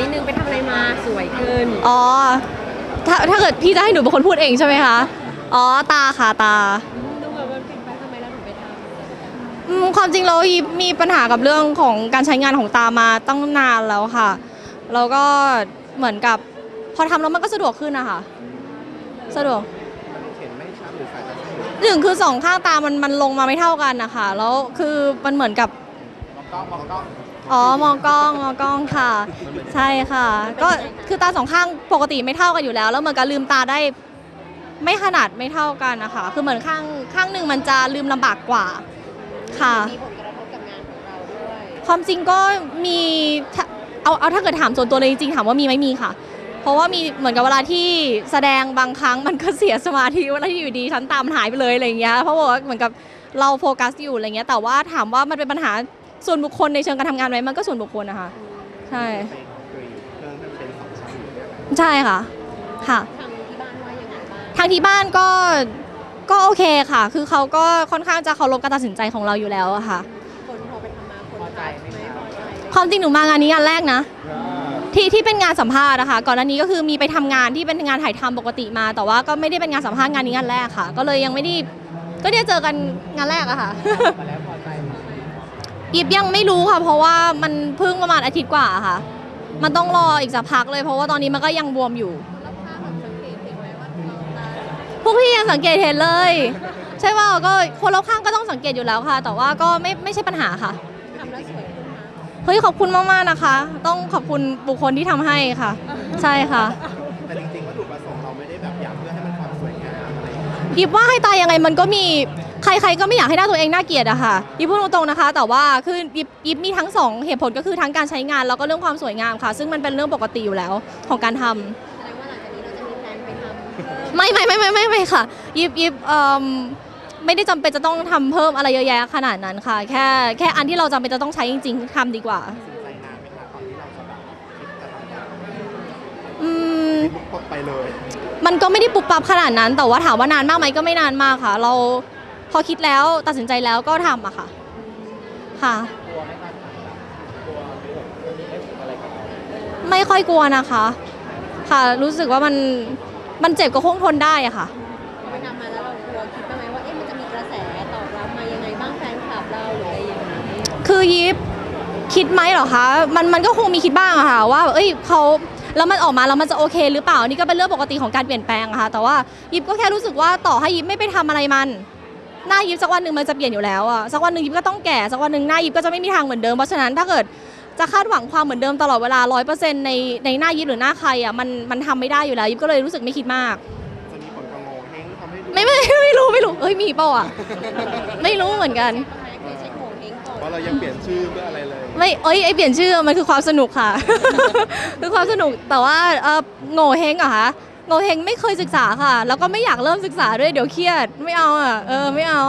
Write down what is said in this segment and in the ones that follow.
นิดนึงไปทำอะไรมาสวยขึ้น อ๋อ ถ้าถ้าเกิดพี่จะให้หนูเป็นคนพูดเองใช่ไหมคะ อ๋อ ตาค่ะตา ดูแบบมันเป็นไปทำไมเราถึงไปทำอืมความจริงเรามีปัญหากับเรื่องของการใช้งานของตามาตั้งนานแล้วค่ะ แล้วก็เหมือนกับพอทำแล้วมันก็สะดวกขึ้นนะคะสะดวกเห็นไม่ชัดหรือสายตาสั้นหรือหนึ่งคือสองข้างตามันมันลงมาไม่เท่ากันนะคะแล้วคือมันเหมือนกับ มองกล้องมองกล้อง อ๋อมองกล้องมองกล้องค่ะ ใช่ค่ะ ก็คือตาสองข้างปกติไม่เท่ากันอยู่แล้ว แล้วเหมือนกับลืมตาได้ ไม่ขนาดไม่เท่ากันนะคะคือเหมือนข้างข้างหนึ่งมันจะลืมลำบากกว่า ค่ะ มีผลกระทบกับงานของเราด้วย ความจริงก็มีถ้าเอาเอาถ้าเกิดถามส่วนตัวเลยจริงๆถามว่ามีไหมมีค่ะ เพราะว่ามีเหมือนกับเวลาที่แสดงบางครั้งมันก็เสียสมาธิเวลาที่อยู่ดีฉันตามนหายไปเลยอะไรอย่างเงี้ยเพราะว่าเหมือนกับเราโฟกัสอยู่อะไรเงี้ยแต่ว่าถามว่ามันเป็นปัญหา ส่วนบุคคลในเชิงการทำงานไหมมันก็ส่วนบุคคลนะคะ ใช่ไปกรีดเครื่องให้มันเป็นสองชั้นอยู่เนี่ยใช่ค่ะ ค่ะทางที่บ้านว่ายังไงบ้างทางที่บ้านก็ก็โอเคค่ะ คือเขาก็ค่อนข้างจะเคารพการตัดสินใจของเราอยู่แล้วอะค่ะ คนพอไปทำมาคนพอใจไหมพอใจไหมความจริงหนูมางานนี้งานแรกนะ ที่ที่เป็นงานสัมภาษณ์นะคะก่อนหน้านี้ก็คือมีไปทำงานที่เป็นงานถ่ายทำปกติมา แต่ว่าก็ไม่ได้เป็นงานสัมภาษณ์งานนี้งานแรกค่ะ ก็เลยยังไม่ได้ก็ได้เจอกันงานแรกอะค่ะ มาแล้วพอ ใจไหมยิบยังไม่รู้ค่ะ เพราะว่ามันเพิ่งประมาณอาทิตย์กว่าค่ะ มันต้องรออีกสักพักเลย เพราะว่าตอนนี้มันก็ยังบวมอยู่แล้วภาพแบบสังเกตเห็นไหมว่าเราตาพวกพี่ยังสังเกตเห็นเลย ใช่ว่าก็คนรอบข้างก็ต้องสังเกตอยู่แล้วค่ะ แต่ว่าก็ไม่ไม่ใช่ปัญหาค่ะทำแล้วสวยขึ้นนะเฮ้ยขอบคุณมากๆนะคะ ต้องขอบคุณบุคคลที่ทำให้ค่ะ ใช่ค่ะแต่จริงๆวัตถุประสงค์เราไม่ได้แบบอยากเพื่อให้มันความสวยงามอะไรอย่างเงี้ยยิบว่าให้ตายยังไงมันก็มี ใครๆก็ไม่อยากให้หน้าตัวเองน่าเกลียดอะค่ะยิบพูดตรงๆนะคะ แต่ว่าคือยิบยิบมีทั้งสองเหตุผลก็คือทั้งการใช้งานแล้วก็เรื่องความสวยงามค่ะ ซึ่งมันเป็นเรื่องปกติอยู่แล้วของการทำแสดงว่าหลังจากนี้เราจะมีแพลนไปทำเพิ่มไม่ไม่ไม่ไม่ไม่ไม่ค่ะ ยิบยิบเอ่อไม่ได้จำเป็นจะต้องทำเพิ่มอะไรเยอะแยะขนาดนั้นค่ะ แค่แค่อันที่เราจำเป็นจะต้องใช้จริง ๆทำดีกว่าใจนานไหมคะก่อนที่เราจะแบบคิดจะทำงานอืมปุ๊บปุ๊บไปเลยมันก็ไม่ได้ปุบปับขนาดนั้น แต่ว่าถามว่านานมากไหมก็ไม่นานมากค่ะ เรา พอคิดแล้วตัดสินใจแล้วก็ทำอะค่ะ ค่ะกลัวไหมคะกลัวไม่แบบมีเอฟเฟกต์อะไรกับเราไม่ค่อยกลัวนะคะ ค่ะรู้สึกว่ามันมันเจ็บก็คงทนได้อะค่ะไปทำมาแล้วเรากลัวคิดบ้างไหมว่าเอ๊ะมันจะมีกระแสตอบรับมายังไงบ้างแฟนคลับเราหรืออะไรอย่างนี้คือยิบคิดไหมเหรอคะมันมันก็คงมีคิดบ้างอะค่ะ ว่าเอ้ยเขาแล้วมันออกมาแล้วมันจะโอเคหรือเปล่านี่ก็เป็นเรื่องปกติของการเปลี่ยนแปลงอะค่ะ แต่ว่ายิบก็แค่รู้สึกว่าต่อให้ยิบไม่ไปทำอะไรมัน หน้ายิบสักวันหนึ่งมันจะเปลี่ยนอยู่แล้วอะสักวันหนึ่งยิบก็ต้องแก่สักวันหนึ่งหน้ายิบก็จะไม่มีทางเหมือนเดิมเพราะฉะนั้นถ้าเกิดจะคาดหวังความเหมือนเดิมตลอดเวลาร้อยเปอร์เซ็นต์ในในหน้ายิบหรือหน้าใครอะมันมันทำไม่ได้อยู่แล้วยิบก็เลยรู้สึกไม่คิดมาก จะมีผลกระโงเฮงทำให้ดูไม่ไม่ไม่รู้ไม่รู้เอ้ยมีเปล่าอะไม่รู้เหมือนกันเคยเช็คโหเฮงก่อนเพราะเรายังเปลี่ยนชื่อเพื่ออะไรเลยไม่เอ้ยไอเปลี่ยนชื่อมันคือความสนุกค่ะ คือความสนุกแต่ว่าเออโง่เฮงเหรอคะ โง่เฮงไม่เคยศึกษาค่ะ แล้วก็ไม่อยากเริ่มศึกษาด้วยเดี๋ยวเครียดไม่เอาอะเออไม่เอา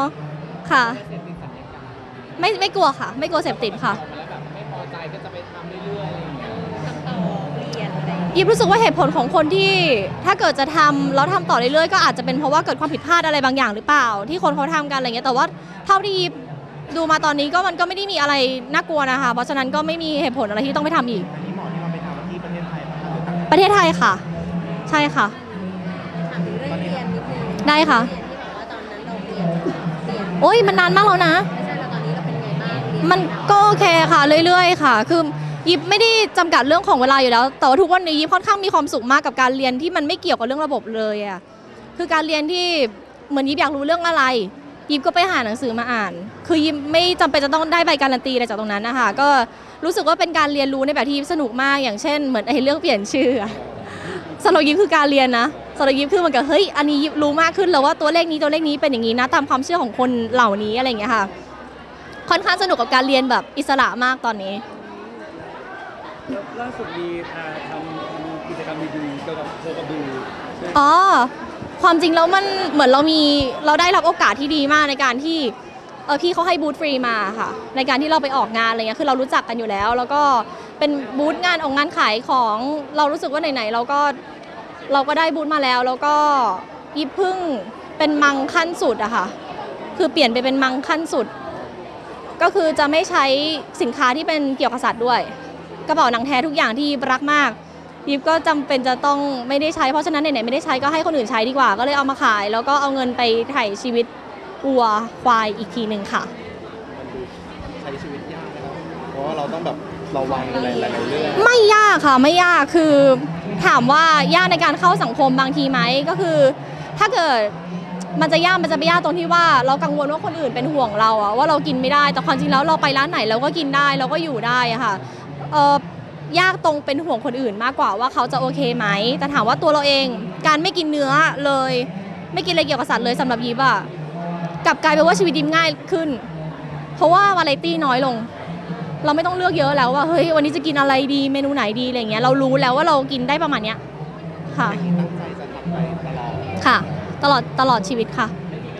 ค่ะ ไม่ไม่กลัวค่ะ ไม่กลัวเสพติดค่ะทำต่อเปลี่ยนอะไรอย่างนี้ยิบรู้สึกว่าเหตุผลของคนที่ถ้าเกิดจะทำแล้วทำต่อเรื่อยๆก็อาจจะเป็นเพราะว่าเกิดความผิดพลาดอะไรบางอย่างหรือเปล่า ที่คนเขาทำกันอะไรเงี้ยแต่ว่าเท่าที่ยิบดูมาตอนนี้ก็มันก็ไม่ได้มีอะไรน่ากลัวนะคะ เพราะฉะนั้นก็ไม่มีเหตุผลอะไรที่ต้องไปทำอีกอันนี้หมอที่เราไปทำที่ประเทศไทยไหมคะ ใช่ค่ะ ถามถึงเรื่องเรียนนิดนึงได้ค่ะ เรียนที่บอกว่าตอนนั้นเราเปลี่ยนเปลี่ยนโอ้ยมันนานมากแล้วนะ ไม่ใช่แล้วตอนนี้เราเป็นไงบ้างเรียนมันก็โอเคค่ะเรื่อยๆ ค่ะ คือยิบไม่ได้จำกัดเรื่องของเวลาอยู่แล้ว แต่ว่าทุกวันนี้ยิบค่อนข้างมีความสุขมากกับการเรียนที่มันไม่เกี่ยวกับเรื่องระบบเลยอะคือการเรียนที่เหมือนยิบอยากรู้เรื่องอะไร ยิบก็ไปหาหนังสือมาอ่าน คือยิบไม่จำเป็นจะต้องได้ใบการันตีอะไรจากตรงนั้นนะคะก็รู้สึกว่าเป็นการเรียนรู้ในแบบที่ยิบสนุกมากอย่างเช่น เหมือนไอ้เรื่องเปลี่ยนชื่ออะ สำหรับยิบคือการเรียนนะสำหรับยิบคือเหมันกับเฮ้ยอันนี้ยิบรู้มากขึ้นแล้วว่าตัวเลขนี้ตัวเลขนี้เป็นอย่างนี้นะตามความเชื่อของคนเหล่านี้อะไรอย่างเงี้ยค่ะ ค่อนข้างสนุกกับการเรียนแบบอิสระมากตอนนี้ ล่าสุดมีอ่าทำทำกิจกรรมดีๆเกี่ยวกับโคกระบือใช่ไหมอ๋อ ความจริงแล้วมันเหมือนเรามีเราได้รับโอกาสที่ดีมากในการที่เออพี่เขาให้บูธฟรีมาค่ะ ในการที่เราไปออกงานอะไรเงี้ยคือเรารู้จักกันอยู่แล้ว แล้วก็ เป็นบูธงานออกงานขายของเรารู้สึกว่าไหนๆเราก็เราก็ได้บูธมาแล้ว แล้วก็ยิบพึ่งเป็นมังขั้นสุดอะค่ะ คือเปลี่ยนไปเป็นมังขั้นสุด ก็คือจะไม่ใช้สินค้าที่เป็นเกี่ยวกับสัตว์ด้วย กระเป๋าหนังแท้ทุกอย่างที่ยิบรักมากยิบก็จำเป็นจะต้องไม่ได้ใช้เพราะฉะนั้นไหนๆไม่ได้ใช้ก็ให้คนอื่นใช้ดีกว่า ก็เลยเอามาขาย แล้วก็เอาเงินไปถ่ายชีวิตวัวควายอีกทีหนึ่งค่ะใช้ชีวิตยากนะเพราะว่าเราต้องแบบ ระวังอะไรหลายๆเรื่องไม่ยากค่ะไม่ยากคือถามว่ายากในการเข้าสังคมบางทีไหมก็คือ ถ้าเกิดมันจะยากมันจะไปยากตรงที่ว่า เรากังวลว่าคนอื่นเป็นห่วงเราอะว่าเรากินไม่ได้ แต่ความจริงแล้วเราไปร้านไหนเราก็กินได้เราก็อยู่ได้อะค่ะเออยากตรงเป็นห่วงคนอื่นมากกว่าว่าเขาจะโอเคไหมแต่ถามว่าตัวเราเองการไม่กินเนื้อเลย ไม่กินอะไรเกี่ยวกับสัตว์เลยสำหรับยิบอะกลับกลายเป็นว่าชีวิตยิบง่ายขึ้น เพราะว่าวาไรตี้น้อยลง เราไม่ต้องเลือกเยอะแล้วว่าเฮ้ยวันนี้จะกินอะไรดีเมนูไหนดีอะไรเงี้ยเรารู้แล้วว่าเรากินได้ประมาณเนี้ยค่ะตั้งใจจะทำไปตลอดค่ะ ตลอดตลอดชีวิตค่ะ